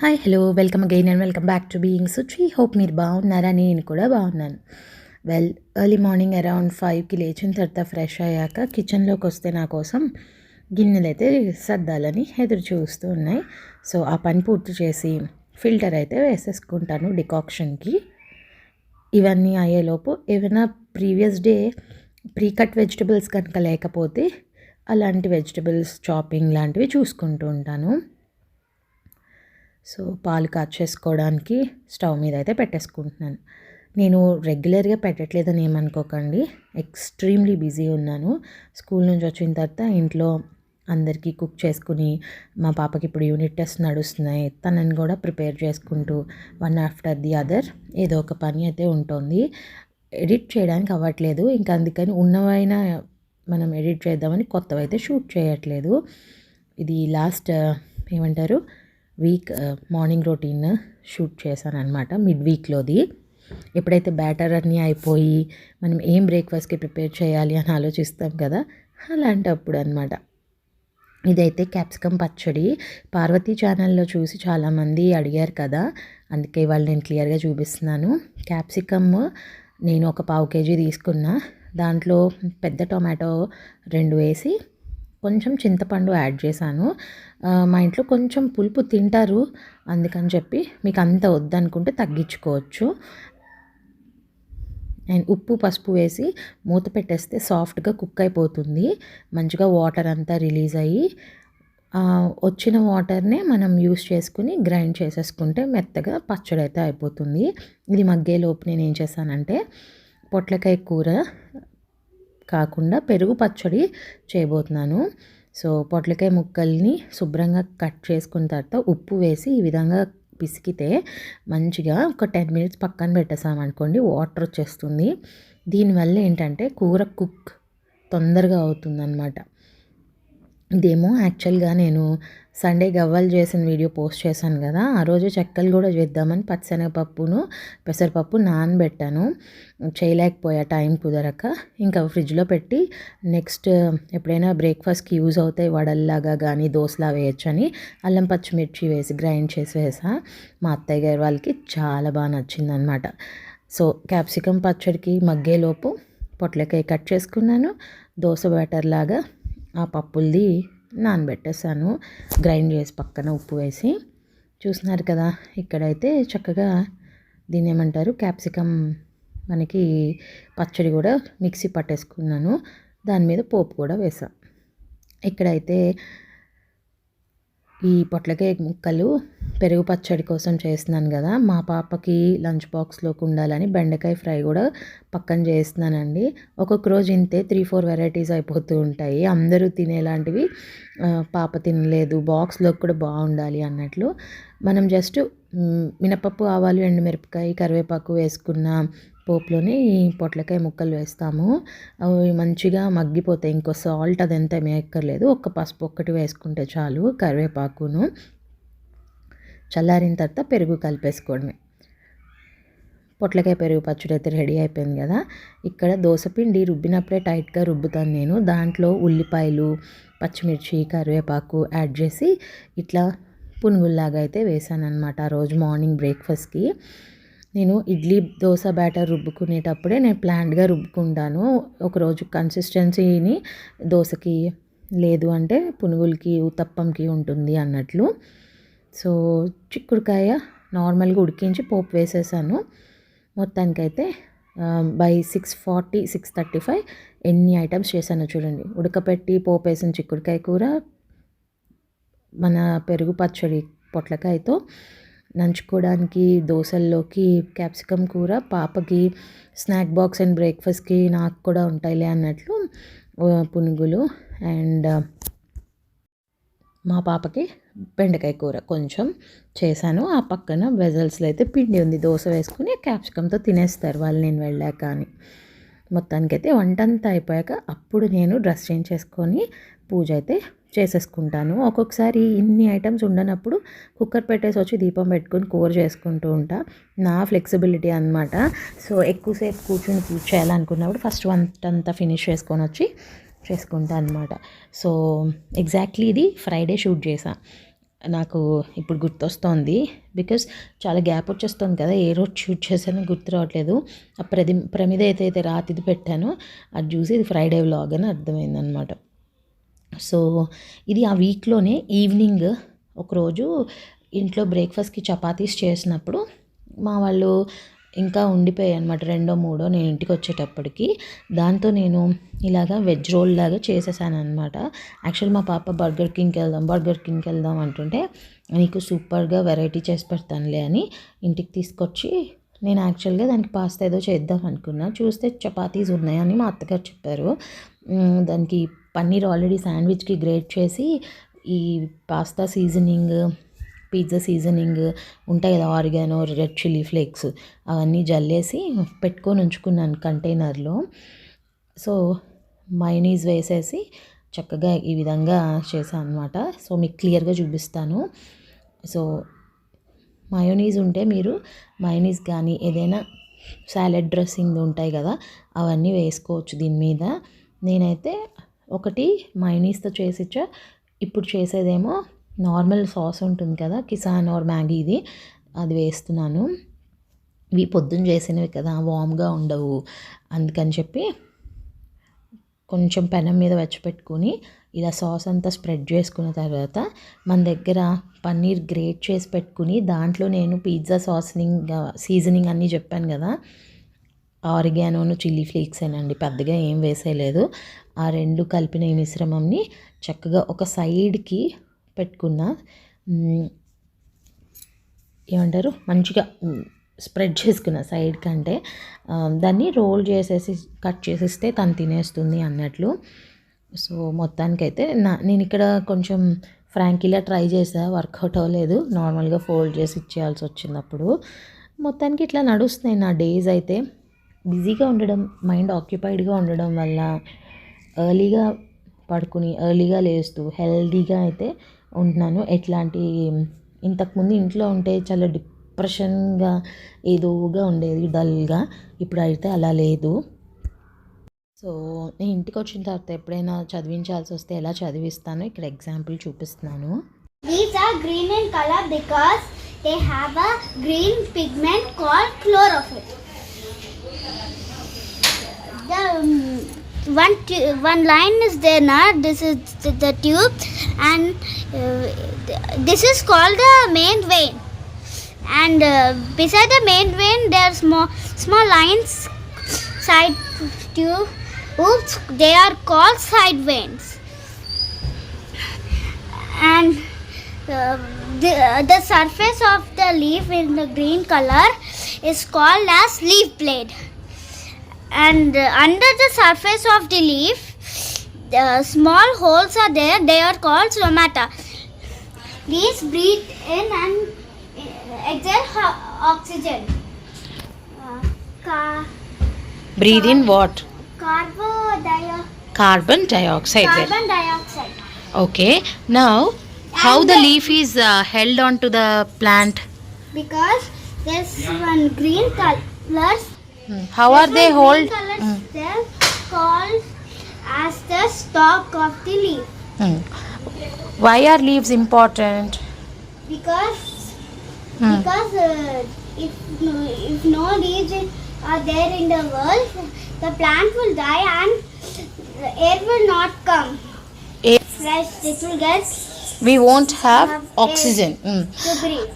Hi hello welcome again and welcome back to being Suchi hope మీరు బాగున్నారా? నేను కూడా బాగున్నాను. వెల్ ఎర్లీ మార్నింగ్ అరౌండ్ ఫైవ్కి లేచిన తర్వాత ఫ్రెష్ అయ్యాక కిచెన్లోకి వస్తే నా కోసం గిన్నెలు అయితే సర్దాలని ఎదురు చూస్తూ ఉన్నాయి. సో ఆ పని పూర్తి చేసి ఫిల్టర్ అయితే వేసేసుకుంటాను డికాక్షన్కి ఇవన్నీ అయ్యేలోపు ఏమైనా previous day pre cut vegetables కనుక లేకపోతే అలాంటి వెజిటబుల్స్ చాపింగ్ లాంటివి చూసుకుంటూ ఉంటాను. సో పాలు కాచేసుకోవడానికి స్టవ్ మీద అయితే పెట్టేసుకుంటున్నాను. నేను రెగ్యులర్గా పెట్టట్లేదని ఏమనుకోకండి. ఎక్స్ట్రీమ్లీ బిజీ ఉన్నాను. స్కూల్ నుంచి వచ్చిన తర్వాత ఇంట్లో అందరికీ కుక్ చేసుకుని మా పాపకి ఇప్పుడు యూనిట్ టెస్ట్ నడుస్తున్నాయి. తనని కూడా ప్రిపేర్ చేసుకుంటూ వన్ ఆఫ్టర్ ది అదర్ ఏదో ఒక పని అయితే ఉంటుంది. ఎడిట్ చేయడానికి అవ్వట్లేదు. ఇంకా అందుకని ఉన్నవైనా మనం ఎడిట్ చేద్దామని కొత్తవైతే షూట్ చేయట్లేదు. ఇది లాస్ట్ ఏమంటారు? వీక్ మార్నింగ్ రొటీన్ షూట్ చేశాను అనమాట మిడ్ వీక్లోది ఎప్పుడైతే బ్యాటర్ అన్నీ అయిపోయి మనం ఏం బ్రేక్ఫాస్ట్కి ప్రిపేర్ చేయాలి అని ఆలోచిస్తాం కదా అలాంటప్పుడు అనమాట ఇదైతే క్యాప్సికమ్ పచ్చడి. పార్వతీ ఛానల్లో చూసి చాలామంది అడిగారు కదా అందుకే వాళ్ళు నేను క్లియర్గా చూపిస్తున్నాను. క్యాప్సికమ్ నేను ఒక పావు కేజీ తీసుకున్నా. దాంట్లో పెద్ద టొమాటో రెండు వేసి కొంచెం చింతపండు యాడ్ చేశాను. మా ఇంట్లో కొంచెం పులుపు తింటారు అందుకని చెప్పి మీకు అంత వద్దనుకుంటే తగ్గించుకోవచ్చు. అండ్ ఉప్పు పసుపు వేసి మూత పెట్టేస్తే సాఫ్ట్గా కుక్ అయిపోతుంది. మంచిగా వాటర్ అంతా రిలీజ్ అయ్యి వచ్చిన వాటర్నే మనం యూస్ చేసుకుని గ్రైండ్ చేసేసుకుంటే మెత్తగా పచ్చడి అయితే అయిపోతుంది. ఇది మగ్గేలోపు నేను ఏం చేశానంటే పొట్లకాయ కూర కాకుండా పెరుగు పచ్చడి చేయబోతున్నాను. సో పొట్లకాయ ముక్కల్ని శుభ్రంగా కట్ చేసుకున్న తర్వాత ఉప్పు వేసి ఈ విధంగా పిసికితే మంచిగా ఒక టెన్ మినిట్స్ పక్కన పెట్టేసామనుకోండి వాటర్ వచ్చేస్తుంది. దీనివల్ల ఏంటంటే కూర కుక్ తొందరగా అవుతుందన్నమాట. ఇదేమో యాక్చువల్గా నేను సండే గవ్వలు చేసిన వీడియో పోస్ట్ చేశాను కదా ఆ రోజు చెక్కలు కూడా చేద్దామని పచ్చనగపప్పును పెసరపప్పు నానబెట్టాను. చేయలేకపోయా టైం కుదరక. ఇంకా ఫ్రిడ్జ్లో పెట్టి నెక్స్ట్ ఎప్పుడైనా బ్రేక్ఫాస్ట్కి యూజ్ అవుతాయి వడల్లాగా కానీ దోశలా వేయచ్చని అల్లం పచ్చిమిర్చి వేసి గ్రైండ్ చేసి వేసా. మా అత్తయ్య గారి వాళ్ళకి చాలా బాగా నచ్చిందనమాట సో క్యాప్సికమ్ పచ్చడికి మగ్గేలోపు పొట్లకాయ కట్ చేసుకున్నాను. దోశ బ్యాటర్ లాగా ఆ పప్పులది నానబెట్టేసాను. గ్రైండ్ చేసి పక్కన ఉప్పు వేసి. చూస్తున్నారు కదా ఇక్కడైతే చక్కగా దీన్ని ఏమంటారు? క్యాప్సికమ్ మనకి పచ్చడి కూడా మిక్సీ పట్టేసుకున్నాను. దాని మీద పోపు కూడా వేసాను ఇక్కడైతే ఈ పొట్లకాయ ముక్కలు పెరుగు పచ్చడి కోసం చేస్తున్నాను కదా. మా పాపకి లంచ్ బాక్స్లోకి ఉండాలని బెండకాయ ఫ్రై కూడా పక్కన చేస్తున్నానండి. ఒక్కొక్క రోజు ఇంతే త్రీ ఫోర్ వెరైటీస్ అయిపోతూ ఉంటాయి. అందరూ తినేలాంటివి పాప తినలేదు. బాక్స్లోకి కూడా బాగుండాలి అన్నట్లు. మనం జస్ట్ మినపప్పు ఆవాలు ఎండుమిరపకాయ కరివేపాకు వేసుకున్న పోపులోనే ఈ పొట్లకాయ ముక్కలు వేస్తాము. అవి మంచిగా మగ్గిపోతాయి. ఇంకో సాల్ట్ అదంతా మేక్కర్లేదు ఒక్క పసుపు ఒక్కటి వేసుకుంటే చాలు కరివేపాకును. చల్లారిన తర్వాత పెరుగు కలిపేసుకోవడమే. పొట్లకాయ పెరుగు పచ్చడి అయితే రెడీ అయిపోయింది కదా. ఇక్కడ దోశపిండి రుబ్బినప్పుడే టైట్గా రుబ్బుతాను నేను. దాంట్లో ఉల్లిపాయలు పచ్చిమిర్చి కరివేపాకు యాడ్ చేసి ఇట్లా పునుగుల్లాగా అయితే వేసాను అనమాట ఆ రోజు మార్నింగ్ బ్రేక్ఫాస్ట్కి. నేను ఇడ్లీ దోశ బ్యాటర్ రుబ్బుకునేటప్పుడే నేను ప్లాంట్గా రుబ్బుకుంటాను. ఒకరోజు కన్సిస్టెన్సీని దోశకి లేదు అంటే పునుగులకి ఉతప్పంకి ఉంటుంది అన్నట్లు. సో చిక్కుడుకాయ నార్మల్గా ఉడికించి పోపు వేసేసాను. మొత్తానికైతే by six forty six thirty five ఎన్ని ఐటమ్స్ చేశానో చూడండి. ఉడకపెట్టి పోపు వేసిన చిక్కుడుకాయ కూర మన పెరుగు పచ్చడి పొట్లకాయతో నంచుకోవడానికి దోశల్లోకి క్యాప్సికమ్ కూర పాపకి స్నాక్ బాక్స్ అండ్ బ్రేక్ఫాస్ట్కి నాకు కూడా ఉంటాయిలే అన్నట్లు పునుగులు అండ్ మా పాపకి బెండకాయ కూర కొంచెం చేశాను. ఆ పక్కన వెజల్స్లో అయితే పిండి ఉంది. దోశ వేసుకుని క్యాప్సికంతో తినేస్తారు వాళ్ళు నేను వెళ్ళాక అని. మొత్తానికైతే వంట అంతా అయిపోయాక అప్పుడు నేను డ్రెస్ చేంజ్ చేసుకొని పూజ అయితే చేసేసుకుంటాను. ఒక్కొక్కసారి ఇన్ని ఐటమ్స్ ఉండనప్పుడు కుక్కర్ పెట్టేసి వచ్చి దీపం పెట్టుకొని కూర చేసుకుంటూ ఉంటా. నా ఫ్లెక్సిబిలిటీ అనమాట సో ఎక్కువసేపు కూర్చొని పూజ చేయాలనుకున్నప్పుడు ఫస్ట్ వంట అంతా ఫినిష్ చేసుకొని వచ్చి చేసుకుంటా అనమాట సో ఎగ్జాక్ట్లీ ఇది ఫ్రైడే షూట్ చేసా. నాకు ఇప్పుడు గుర్తొస్తోంది. బికాస్ చాలా గ్యాప్ వచ్చేస్తుంది కదా ఏ రోజు షూట్ చేశానో గుర్తు రావట్లేదు. ఆ ప్రది ప్రమిద అయితే రాతిది పెట్టానో అది చూసి ఇది ఫ్రైడే వ్లాగ్ అని అర్థమైందనమాట సో ఇది ఆ వీక్లోనే ఈవినింగ్ ఒకరోజు ఇంట్లో బ్రేక్ఫాస్ట్కి చపాతీస్ చేసినప్పుడు మా వాళ్ళు ఇంకా ఉండిపోయాయి అనమాట రెండో మూడో నేను ఇంటికి వచ్చేటప్పటికి. దాంతో నేను ఇలాగా వెజ్ రోల్ లాగా చేసేసాను అనమాట యాక్చువల్ మా పాప బర్గర్ కింగ్కి వెళ్దాం బర్గర్ కింగ్కి వెళ్దాం అంటుంటే నీకు సూపర్గా వెరైటీ చేసి పెడతానులే అని ఇంటికి తీసుకొచ్చి నేను యాక్చువల్గా దానికి పాస్తా ఏదో చేద్దాం అనుకున్నా. చూస్తే చపాతీస్ ఉన్నాయని మా అత్తగారు చెప్పారు. దానికి పన్నీర్ ఆల్రెడీ శాండ్విచ్కి గ్రేట్ చేసి ఈ పాస్తా సీజనింగ్ పిజ్జా సీజనింగ్ ఉంటాయి కదా ఆరిగానో రెడ్ చిల్లీ ఫ్లేక్స్ అవన్నీ జల్లేసి పెట్టుకొని ఉంచుకున్నాను కంటైనర్లో. సో మైనీస్ వేసేసి చక్కగా ఈ విధంగా చేశాను అనమాట సో మీకు క్లియర్గా చూపిస్తాను. సో మయోనీస్ ఉంటే మీరు మయోనీస్ కానీ ఏదైనా సాలెడ్ డ్రెస్సింగ్ ఉంటాయి కదా అవన్నీ వేసుకోవచ్చు దీని మీద. నేనైతే ఒకటి మైనీస్తో చేసిచ్చా ఇప్పుడు చేసేదేమో నార్మల్ సాస్ ఉంటుంది కదా కిసాన్ ఆర్ మ్యాగీది అది వేస్తున్నాను. ఇవి పొద్దున్న చేసినవి కదా వామ్గా ఉండవు. అందుకని చెప్పి కొంచెం పెనం మీద వెచ్చపెట్టుకుని ఇలా సాస్ అంతా స్ప్రెడ్ చేసుకున్న తర్వాత మన దగ్గర పన్నీర్ గ్రేట్ చేసి పెట్టుకుని దాంట్లో నేను పిజ్జా సాసనింగ్ సీజనింగ్ అన్నీ చెప్పాను కదా ఆరిగానోను చిల్లీ ఫ్లేక్స్ ఏనండి. పెద్దగా ఏం వేసేయలేదు. ఆ రెండు కలిపిన ఈ మిశ్రమంని చక్కగా ఒక సైడ్కి పెట్టుకున్న ఏమంటారు? మంచిగా స్ప్రెడ్ చేసుకున్న సైడ్ కంటే దాన్ని రోల్ చేసేసి కట్ చేసేస్తే తను తినేస్తుంది అన్నట్లు. సో మొత్తానికైతే నా నేను ఇక్కడ కొంచెం ఫ్రాంకీలా ట్రై చేసా వర్కౌట్ అవ్వలేదు. నార్మల్గా ఫోల్డ్ చేసి ఇచ్చేయాల్సి వచ్చినప్పుడు. మొత్తానికి ఇట్లా నడుస్తున్నాయి నా డేస్ అయితే. బిజీగా ఉండడం మైండ్ ఆక్యుపైడ్గా ఉండడం వల్ల ఎర్లీగా పడుకుని ఎర్లీగా లేస్తూ హెల్దీగా అయితే ఉంటున్నాను. ఎట్లాంటి ఇంతకుముందు ఇంట్లో ఉంటే చాలా డిప్రెషన్గా ఏదోగా ఉండేది డల్గా. ఇప్పుడు అయితే అలా లేదు. సో నేను ఇంటికి వచ్చిన తర్వాత ఎప్పుడైనా చదివించాల్సి వస్తే ఎలా చదివిస్తానో ఇక్కడ ఎగ్జాంపుల్ చూపిస్తున్నాను. These are green in color because they have a green pigment called chlorophyll. The um, one one line is there now. This is the, the tube, and uh, this is called the main vein. And uh, beside the main vein, there are small small lines side tube. Oops, they are called side veins. And uh, the, the surface of the leaf in the green color is called as leaf blade and uh, under the surface of the leaf the small holes are there. They are called stomata. These breathe in and uh, exhale oxygen. Uh, breathe in what? carbon dioxide carbon dioxide. Okay. Now how and the leaf is uh, held on to the plant? Because this one green color. How are they hold? Hmm. Called as the stalk of the leaf. Hmm. Why are leaves important? Because hmm. because uh, if if no leaves are there in the world, the plant will die and the air will not come. Air. Fresh, it will get. We won't have, have oxygen. Mm.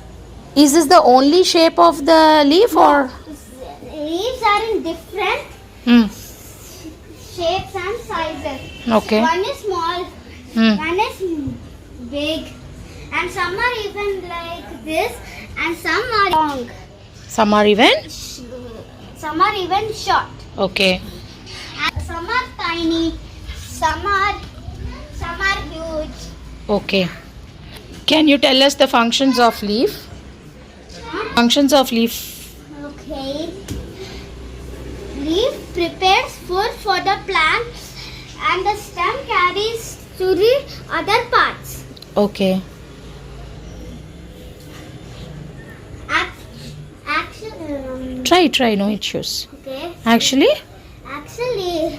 Is this the only shape of the leaf no. or? Leaves are in different mm. shapes and sizes okay one is small mm. One is big, and some are even like this, and some are long. some are even Some are even short. okay And some are tiny. Some are some are huge. okay can you tell us the functions of leaf Huh? functions of leaf leaf prepares food for the plants and the stem carries to the other parts. Okay. Actually, um, try, try, no issues. Okay. Actually? Actually,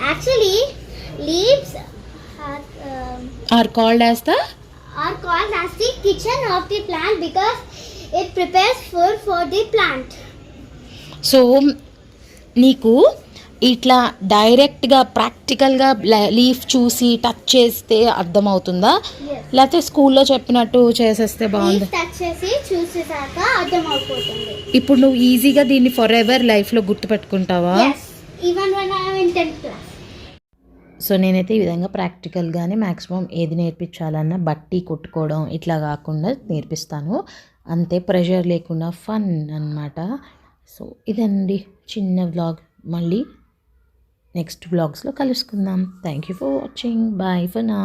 actually, leaves are, um, are called as the? Are called as the kitchen of the plant because it prepares food for the plant. So నీకు ఇట్లా డైరెక్ట్గా ప్రాక్టికల్గా leaf చూసి touch చేస్తే అర్థమవుతుందా. లేకపోతే స్కూల్లో చెప్పినట్టు చేసేస్తే బాగుంది ఇప్పుడు నువ్వు ఈజీగా దీన్ని ఫర్ ఎవర్ లైఫ్లో గుర్తుపెట్టుకుంటావా? సో నేనైతే ఈ విధంగా ప్రాక్టికల్గానే మ్యాక్సిమం ఏది నేర్పించాలన్నా బట్టి కొట్టుకోవడం ఇట్లా కాకుండా నేర్పిస్తాను. అంతే ప్రెషర్ లేకుండా ఫన్ అన్నమాట. సో ఇదండి చిన్న వ్లాగ్ మళ్ళీ నెక్స్ట్ వ్లాగ్స్లో కలుసుకుందాం. Thank you for watching bye for now